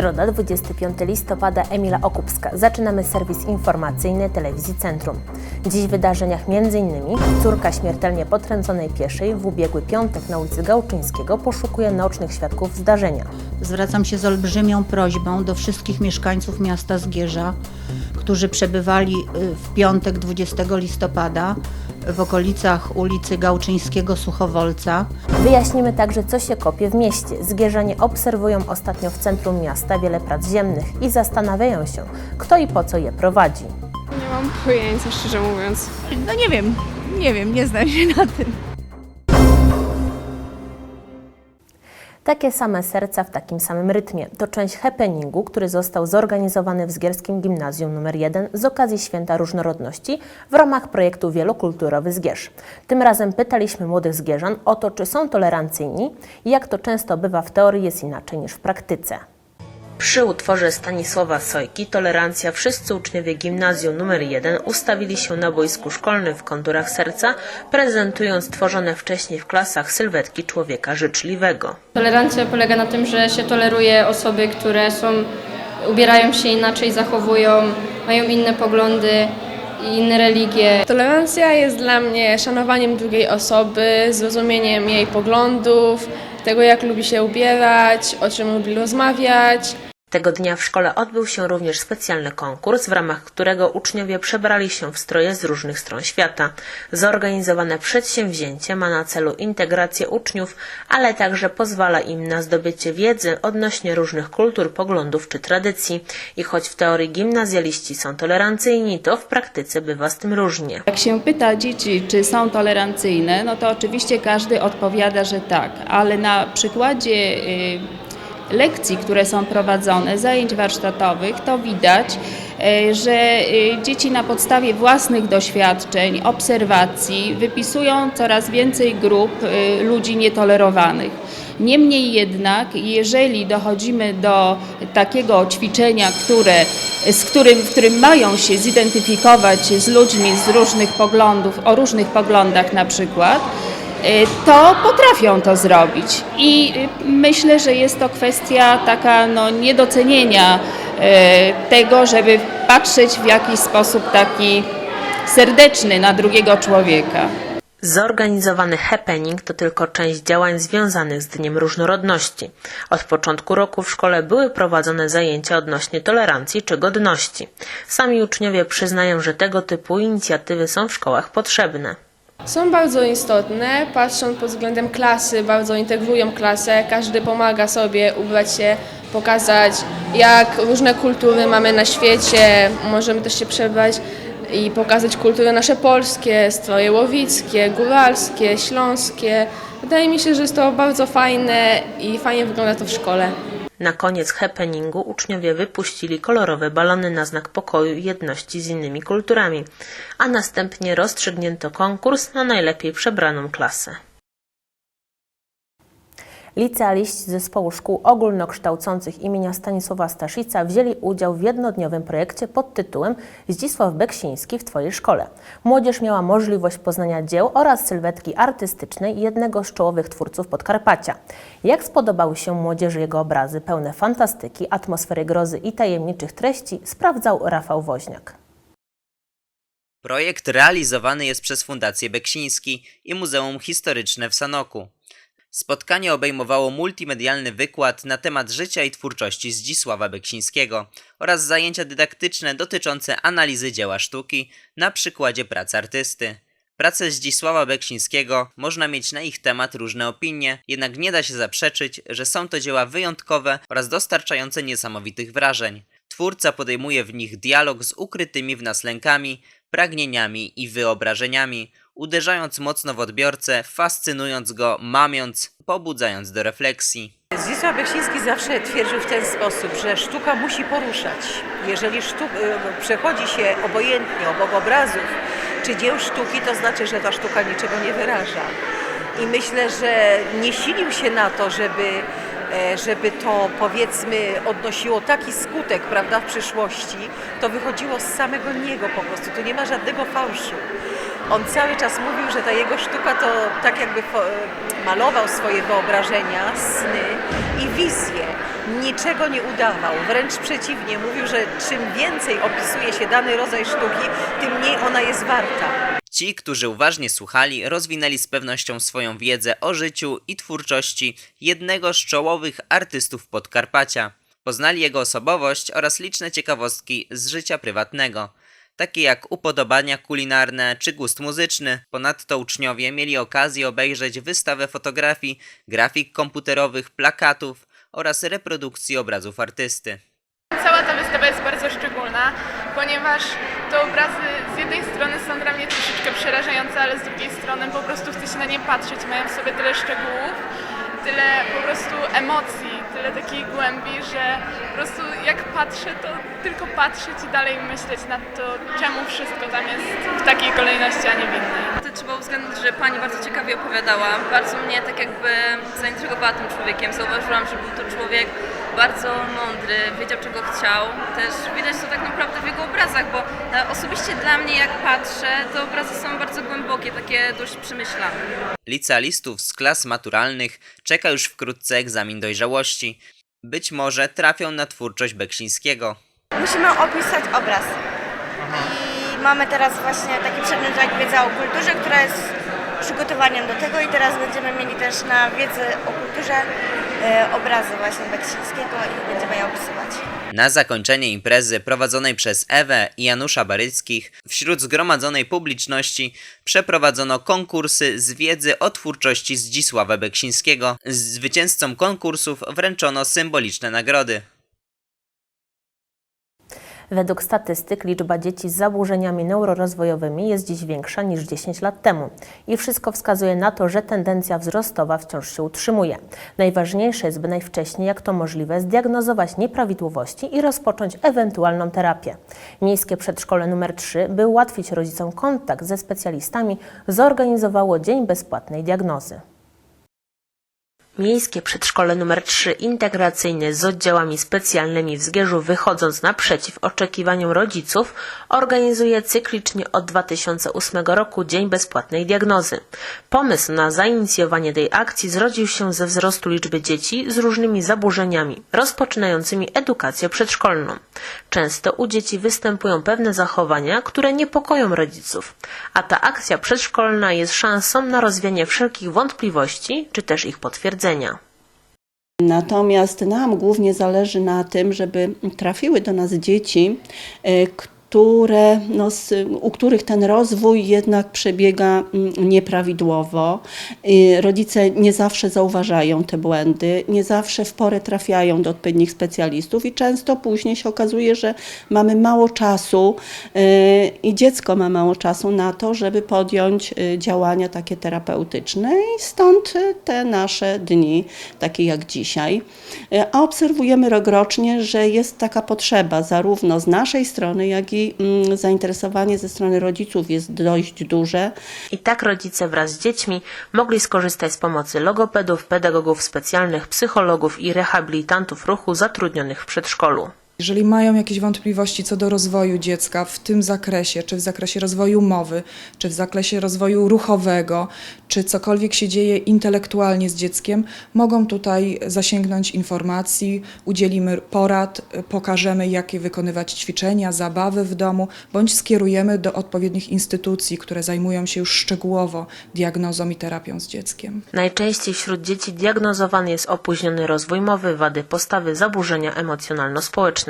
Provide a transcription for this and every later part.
Środa, 25 listopada, Emila Okupska. Zaczynamy serwis informacyjny Telewizji Centrum. Dziś w wydarzeniach m.in. córka śmiertelnie potrąconej pieszej w ubiegły piątek na ulicy Gałczyńskiego poszukuje naocznych świadków zdarzenia. Zwracam się z olbrzymią prośbą do wszystkich mieszkańców miasta Zgierza, którzy przebywali y, w piątek 20 listopada w okolicach ulicy Gałczyńskiego Suchowolca. Wyjaśnimy także, co się kopie w mieście. Zgierzanie obserwują ostatnio w centrum miasta wiele prac ziemnych i zastanawiają się, kto i po co je prowadzi. Nie mam pojęcia, szczerze mówiąc. No nie wiem, nie wiem, nie znam się na tym. Takie same serca w takim samym rytmie to część happeningu, który został zorganizowany w Zgierskim Gimnazjum nr 1 z okazji Święta Różnorodności w ramach projektu Wielokulturowy Zgierz. Tym razem pytaliśmy młodych Zgierzan o to, czy są tolerancyjni i jak to często bywa w teorii jest inaczej niż w praktyce. Przy utworze Stanisława Sojki Tolerancja wszyscy uczniowie gimnazjum nr 1 ustawili się na boisku szkolnym w konturach serca, prezentując tworzone wcześniej w klasach sylwetki człowieka życzliwego. Tolerancja polega na tym, że się toleruje osoby, które są, ubierają się inaczej, zachowują, mają inne poglądy i inne religie. Tolerancja jest dla mnie szanowaniem drugiej osoby, zrozumieniem jej poglądów, tego jak lubi się ubierać, o czym lubi rozmawiać. Tego dnia w szkole odbył się również specjalny konkurs, w ramach którego uczniowie przebrali się w stroje z różnych stron świata. Zorganizowane przedsięwzięcie ma na celu integrację uczniów, ale także pozwala im na zdobycie wiedzy odnośnie różnych kultur, poglądów czy tradycji. I choć w teorii gimnazjaliści są tolerancyjni, to w praktyce bywa z tym różnie. Jak się pyta dzieci, czy są tolerancyjne, no to oczywiście każdy odpowiada, że tak, ale na przykładzie y, lekcji, które są prowadzone, zajęć warsztatowych, to widać, y, że y, dzieci na podstawie własnych doświadczeń, obserwacji wypisują coraz więcej grup y, ludzi nietolerowanych. Niemniej jednak, jeżeli dochodzimy do takiego ćwiczenia, które, z którym, w którym mają się zidentyfikować z ludźmi z różnych poglądów, o różnych poglądach na przykład, to potrafią to zrobić. I y, myślę, że jest to kwestia taka no, niedocenienia y, tego, żeby patrzeć w jakiś sposób taki serdeczny na drugiego człowieka. Zorganizowany happening to tylko część działań związanych z Dniem Różnorodności. Od początku roku w szkole były prowadzone zajęcia odnośnie tolerancji czy godności. Sami uczniowie przyznają, że tego typu inicjatywy są w szkołach potrzebne. Są bardzo istotne, patrząc pod względem klasy, bardzo integrują klasę, każdy pomaga sobie ubrać się, pokazać jak różne kultury mamy na świecie, możemy też się przebrać i pokazać kultury nasze polskie, stroje łowickie, góralskie, śląskie. Wydaje mi się, że jest to bardzo fajne i fajnie wygląda to w szkole. Na koniec happeningu uczniowie wypuścili kolorowe balony na znak pokoju i jedności z innymi kulturami, a następnie rozstrzygnięto konkurs na najlepiej przebraną klasę. Licealiści zespołu szkół ogólnokształcących imienia Stanisława Staszica wzięli udział w jednodniowym projekcie pod tytułem Zdzisław Beksiński w Twojej szkole. Młodzież miała możliwość poznania dzieł oraz sylwetki artystycznej jednego z czołowych twórców Podkarpacia. Jak spodobały się młodzieży jego obrazy pełne fantastyki, atmosfery grozy i tajemniczych treści, sprawdzał Rafał Woźniak. Projekt realizowany jest przez Fundację Beksiński i Muzeum Historyczne w Sanoku. Spotkanie obejmowało multimedialny wykład na temat życia i twórczości Zdzisława Beksińskiego oraz zajęcia dydaktyczne dotyczące analizy dzieła sztuki na przykładzie prac artysty. Prace Zdzisława Beksińskiego można mieć na ich temat różne opinie, jednak nie da się zaprzeczyć, że są to dzieła wyjątkowe oraz dostarczające niesamowitych wrażeń. Twórca podejmuje w nich dialog z ukrytymi w nas lękami, pragnieniami i wyobrażeniami, uderzając mocno w odbiorcę, fascynując go, mamiąc, pobudzając do refleksji. Zdzisław Beksiński zawsze twierdził w ten sposób, że sztuka musi poruszać. Jeżeli sztuk, y, przechodzi się obojętnie obok obrazów czy dzieł sztuki, to znaczy, że ta sztuka niczego nie wyraża. I myślę, że nie silił się na to, żeby, e, żeby to powiedzmy odnosiło taki skutek prawda, w przyszłości. To wychodziło z samego niego po prostu. Tu nie ma żadnego fałszu. On cały czas mówił, że ta jego sztuka to tak jakby malował swoje wyobrażenia, sny i wizje. Niczego nie udawał, wręcz przeciwnie, mówił, że czym więcej opisuje się dany rodzaj sztuki, tym mniej ona jest warta. Ci, którzy uważnie słuchali, rozwinęli z pewnością swoją wiedzę o życiu i twórczości jednego z czołowych artystów Podkarpacia. Poznali jego osobowość oraz liczne ciekawostki z życia prywatnego, takie jak upodobania kulinarne czy gust muzyczny. Ponadto uczniowie mieli okazję obejrzeć wystawę fotografii, grafik komputerowych, plakatów oraz reprodukcji obrazów artysty. Cała ta wystawa jest bardzo szczególna, ponieważ te obrazy z jednej strony są dla mnie troszeczkę przerażające, ale z drugiej strony po prostu chce się na nie patrzeć. Mają w sobie tyle szczegółów, tyle po prostu emocji, tyle takiej głębi, że po prostu jak patrzę, to tylko patrzeć i dalej myśleć nad to, czemu wszystko tam jest w takiej kolejności, a nie w innej. To trzeba uwzględnić, że pani bardzo ciekawie opowiadała. Bardzo mnie tak jakby zaintrygowała tym człowiekiem. Zauważyłam, że był to człowiek bardzo mądry, wiedział czego chciał. Też widać to tak naprawdę w jego obrazach, bo e, osobiście dla mnie jak patrzę, te obrazy są bardzo głębokie, takie dość przemyślane. Licealistów z klas maturalnych czeka już wkrótce egzamin dojrzałości. Być może trafią na twórczość Beksińskiego. Musimy opisać obraz. I mamy teraz właśnie taki przedmiot jak wiedza o kulturze, która jest przygotowaniem do tego i teraz będziemy mieli też na wiedzy o kulturze obrazy właśnie Beksińskiego i będziemy je opisywać. Na zakończenie imprezy prowadzonej przez Ewę i Janusza Baryckich wśród zgromadzonej publiczności przeprowadzono konkursy z wiedzy o twórczości Zdzisława Beksińskiego. Zwycięzcom konkursów wręczono symboliczne nagrody. Według statystyk liczba dzieci z zaburzeniami neurorozwojowymi jest dziś większa niż 10 lat temu i wszystko wskazuje na to, że tendencja wzrostowa wciąż się utrzymuje. Najważniejsze jest, by najwcześniej jak to możliwe zdiagnozować nieprawidłowości i rozpocząć ewentualną terapię. Miejskie Przedszkole nr 3, by ułatwić rodzicom kontakt ze specjalistami, zorganizowało Dzień Bezpłatnej Diagnozy. Miejskie Przedszkole nr 3 integracyjne z oddziałami specjalnymi w Zgierzu wychodząc naprzeciw oczekiwaniom rodziców organizuje cyklicznie od 2008 roku Dzień Bezpłatnej Diagnozy. Pomysł na zainicjowanie tej akcji zrodził się ze wzrostu liczby dzieci z różnymi zaburzeniami, rozpoczynającymi edukację przedszkolną. Często u dzieci występują pewne zachowania, które niepokoją rodziców, a ta akcja przedszkolna jest szansą na rozwianie wszelkich wątpliwości czy też ich potwierdzenia. Natomiast nam głównie zależy na tym, żeby trafiły do nas dzieci, e, które, no, z, u których ten rozwój jednak przebiega mm, nieprawidłowo. Rodzice nie zawsze zauważają te błędy, nie zawsze w porę trafiają do odpowiednich specjalistów i często później się okazuje, że mamy mało czasu e, i dziecko ma mało czasu na to, żeby podjąć e, działania takie terapeutyczne i stąd e, te nasze dni, takie jak dzisiaj. A obserwujemy rokrocznie, że jest taka potrzeba zarówno z naszej strony, jak i mm, zainteresowanie ze strony rodziców jest dość duże. I tak rodzice wraz z dziećmi mogli skorzystać z pomocy logopedów, pedagogów specjalnych, psychologów i rehabilitantów ruchu zatrudnionych w przedszkolu. Jeżeli mają jakieś wątpliwości co do rozwoju dziecka w tym zakresie, czy w zakresie rozwoju mowy, czy w zakresie rozwoju ruchowego, czy cokolwiek się dzieje intelektualnie z dzieckiem, mogą tutaj zasięgnąć informacji, udzielimy porad, pokażemy, jakie wykonywać ćwiczenia, zabawy w domu, bądź skierujemy do odpowiednich instytucji, które zajmują się już szczegółowo diagnozą i terapią z dzieckiem. Najczęściej wśród dzieci diagnozowany jest opóźniony rozwój mowy, wady postawy, zaburzenia emocjonalno-społeczne.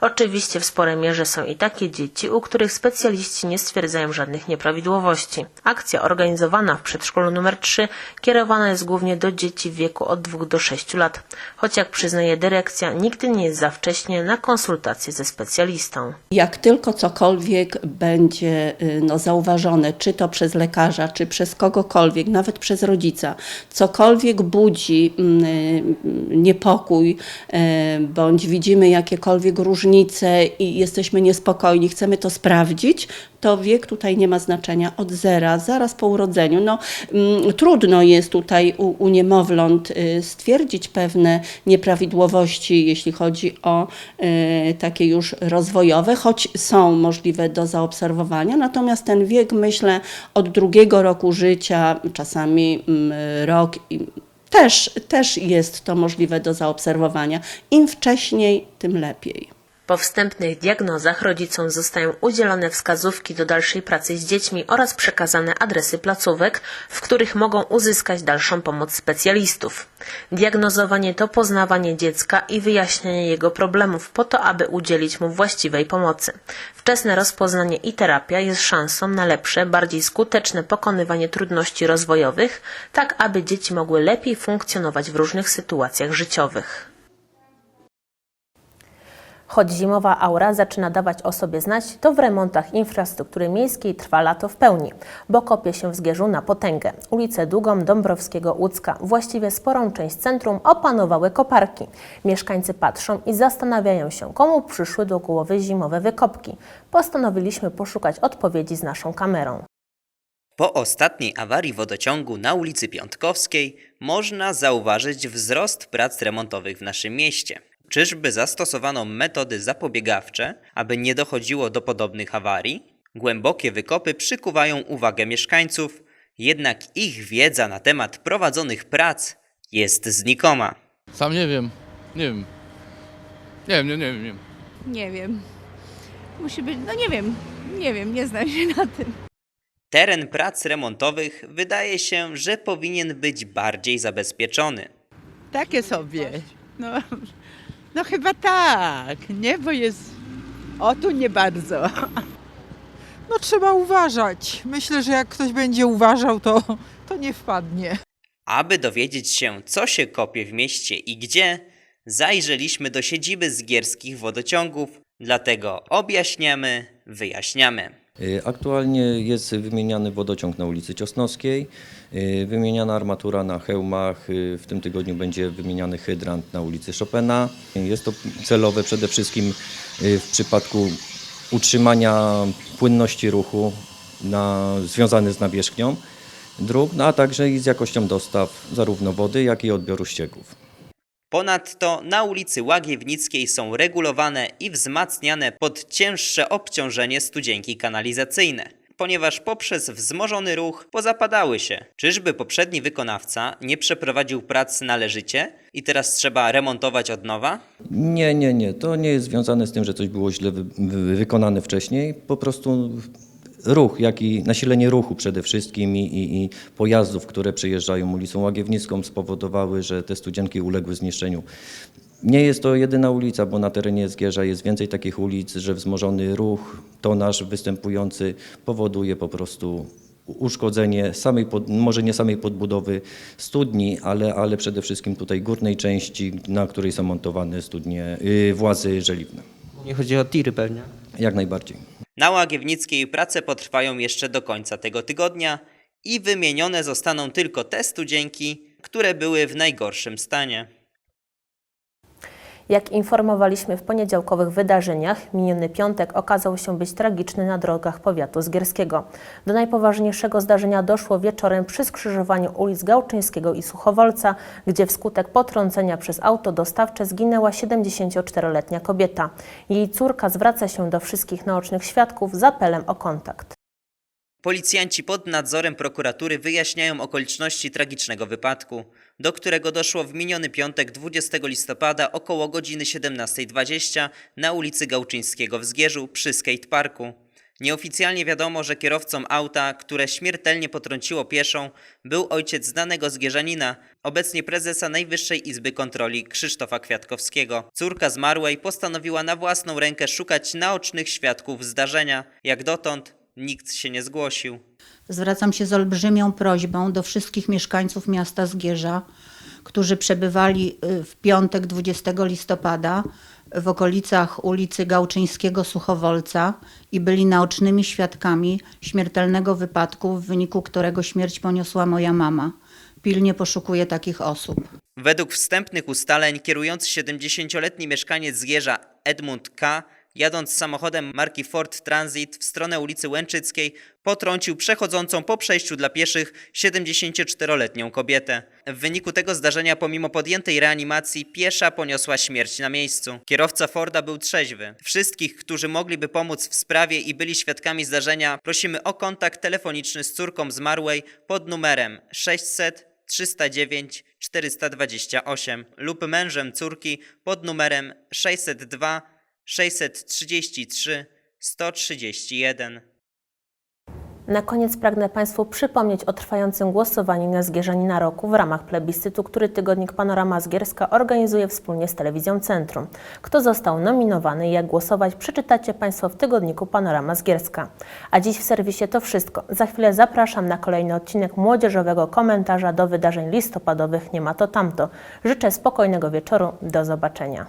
Oczywiście w sporej mierze są i takie dzieci, u których specjaliści nie stwierdzają żadnych nieprawidłowości. Akcja organizowana w przedszkolu nr 3 kierowana jest głównie do dzieci w wieku od 2 do 6 lat, choć jak przyznaje dyrekcja, nigdy nie jest za wcześnie na konsultację ze specjalistą. Jak tylko cokolwiek będzie y, no, zauważone, czy to przez lekarza, czy przez kogokolwiek, nawet przez rodzica, cokolwiek budzi mm, y, niepokój, y, bądź widzimy jakiekolwiek jakiekolwiek różnice i jesteśmy niespokojni, chcemy to sprawdzić, to wiek tutaj nie ma znaczenia od zera, zaraz po urodzeniu. No, mm, trudno jest tutaj u, u niemowląt y, stwierdzić pewne nieprawidłowości, jeśli chodzi o y, takie już rozwojowe, choć są możliwe do zaobserwowania. Natomiast ten wiek, myślę, od drugiego roku życia, czasami mm, rok, i też, też jest to możliwe do zaobserwowania. Im wcześniej, tym lepiej. Po wstępnych diagnozach rodzicom zostają udzielone wskazówki do dalszej pracy z dziećmi oraz przekazane adresy placówek, w których mogą uzyskać dalszą pomoc specjalistów. Diagnozowanie to poznawanie dziecka i wyjaśnianie jego problemów po to, aby udzielić mu właściwej pomocy. Wczesne rozpoznanie i terapia jest szansą na lepsze, bardziej skuteczne pokonywanie trudności rozwojowych, tak aby dzieci mogły lepiej funkcjonować w różnych sytuacjach życiowych. Choć zimowa aura zaczyna dawać o sobie znać, to w remontach infrastruktury miejskiej trwa lato w pełni, bo kopie się w Zgierzu na potęgę. Ulicę Długą Dąbrowskiego Łódzka, właściwie sporą część centrum, opanowały koparki. Mieszkańcy patrzą i zastanawiają się, komu przyszły do głowy zimowe wykopki. Postanowiliśmy poszukać odpowiedzi z naszą kamerą. Po ostatniej awarii wodociągu na ulicy Piątkowskiej można zauważyć wzrost prac remontowych w naszym mieście. Czyżby zastosowano metody zapobiegawcze, aby nie dochodziło do podobnych awarii? Głębokie wykopy przykuwają uwagę mieszkańców, jednak ich wiedza na temat prowadzonych prac jest znikoma. Sam nie wiem. Nie wiem. Nie wiem, nie, nie wiem. Nie wiem. Nie wiem. Musi być, no nie wiem, nie wiem, nie znam się na tym. Teren prac remontowych wydaje się, że powinien być bardziej zabezpieczony. Takie sobie. No, no chyba tak, nie? Bo jest... O, tu nie bardzo. No trzeba uważać. Myślę, że jak ktoś będzie uważał, to, to nie wpadnie. Aby dowiedzieć się, co się kopie w mieście i gdzie, zajrzeliśmy do siedziby zgierskich wodociągów, dlatego objaśniamy, wyjaśniamy. Y, Aktualnie jest wymieniany wodociąg na ulicy Ciosnowskiej, y, wymieniana armatura na hełmach, y, w tym tygodniu będzie wymieniany hydrant na ulicy Chopina. Jest to celowe przede wszystkim w przypadku utrzymania płynności ruchu na, związany z nawierzchnią dróg, no a także i z jakością dostaw zarówno wody, jak i odbioru ścieków. Ponadto na ulicy Łagiewnickiej są regulowane i wzmacniane pod cięższe obciążenie studzienki kanalizacyjne, ponieważ poprzez wzmożony ruch pozapadały się. Czyżby poprzedni wykonawca nie przeprowadził prac należycie i teraz trzeba remontować od nowa? Nie, nie, nie. To nie jest związane z tym, że coś było źle wy, wy, wykonane wcześniej. Po prostu ruch, jak i nasilenie ruchu przede wszystkim i, i, i pojazdów, które przejeżdżają ulicą Łagiewnicką spowodowały, że te studzienki uległy zniszczeniu. Nie jest to jedyna ulica, bo na terenie Zgierza jest więcej takich ulic, że wzmożony ruch, tonaż występujący powoduje po prostu uszkodzenie samej, pod, może nie samej podbudowy studni, ale, ale przede wszystkim tutaj górnej części, na której są montowane studnie, yy, włazy żeliwne. Nie chodzi o tiry pewnie. Jak najbardziej. Na Łagiewnickiej prace potrwają jeszcze do końca tego tygodnia i wymienione zostaną tylko te studzienki, które były w najgorszym stanie. Jak informowaliśmy w poniedziałkowych wydarzeniach, miniony piątek okazał się być tragiczny na drogach powiatu zgierskiego. Do najpoważniejszego zdarzenia doszło wieczorem przy skrzyżowaniu ulic Gałczyńskiego i Suchowolca, gdzie wskutek potrącenia przez auto dostawcze zginęła 74-letnia kobieta. Jej córka zwraca się do wszystkich naocznych świadków z apelem o kontakt. Policjanci pod nadzorem prokuratury wyjaśniają okoliczności tragicznego wypadku, do którego doszło w miniony piątek 20 listopada około godziny 17.20 na ulicy Gałczyńskiego w Zgierzu przy skateparku. Nieoficjalnie wiadomo, że kierowcą auta, które śmiertelnie potrąciło pieszą, był ojciec znanego zgierzanina, obecnie prezesa Najwyższej Izby Kontroli Krzysztofa Kwiatkowskiego. Córka zmarłej postanowiła na własną rękę szukać naocznych świadków zdarzenia. Jak dotąd nikt się nie zgłosił. Zwracam się z olbrzymią prośbą do wszystkich mieszkańców miasta Zgierza, którzy przebywali y, w piątek 20 listopada w okolicach ulicy Gałczyńskiego Suchowolca i byli naocznymi świadkami śmiertelnego wypadku, w wyniku którego śmierć poniosła moja mama. Pilnie poszukuję takich osób. Według wstępnych ustaleń kierujący 70-letni mieszkaniec Zgierza Edmund K., jadąc samochodem marki Ford Transit w stronę ulicy Łęczyckiej, potrącił przechodzącą po przejściu dla pieszych 74-letnią kobietę. W wyniku tego zdarzenia, pomimo podjętej reanimacji, piesza poniosła śmierć na miejscu. Kierowca Forda był trzeźwy. Wszystkich, którzy mogliby pomóc w sprawie i byli świadkami zdarzenia, prosimy o kontakt telefoniczny z córką zmarłej pod numerem 600 309 428 lub mężem córki pod numerem 602 633 131. Na koniec pragnę Państwu przypomnieć o trwającym głosowaniu na Zgierzanina Roku w ramach plebiscytu, który tygodnik Panorama Zgierska organizuje wspólnie z Telewizją Centrum. Kto został nominowany i jak głosować przeczytacie Państwo w tygodniku Panorama Zgierska. A dziś w serwisie to wszystko. Za chwilę zapraszam na kolejny odcinek młodzieżowego komentarza do wydarzeń listopadowych Nie ma to tamto. Życzę spokojnego wieczoru. Do zobaczenia.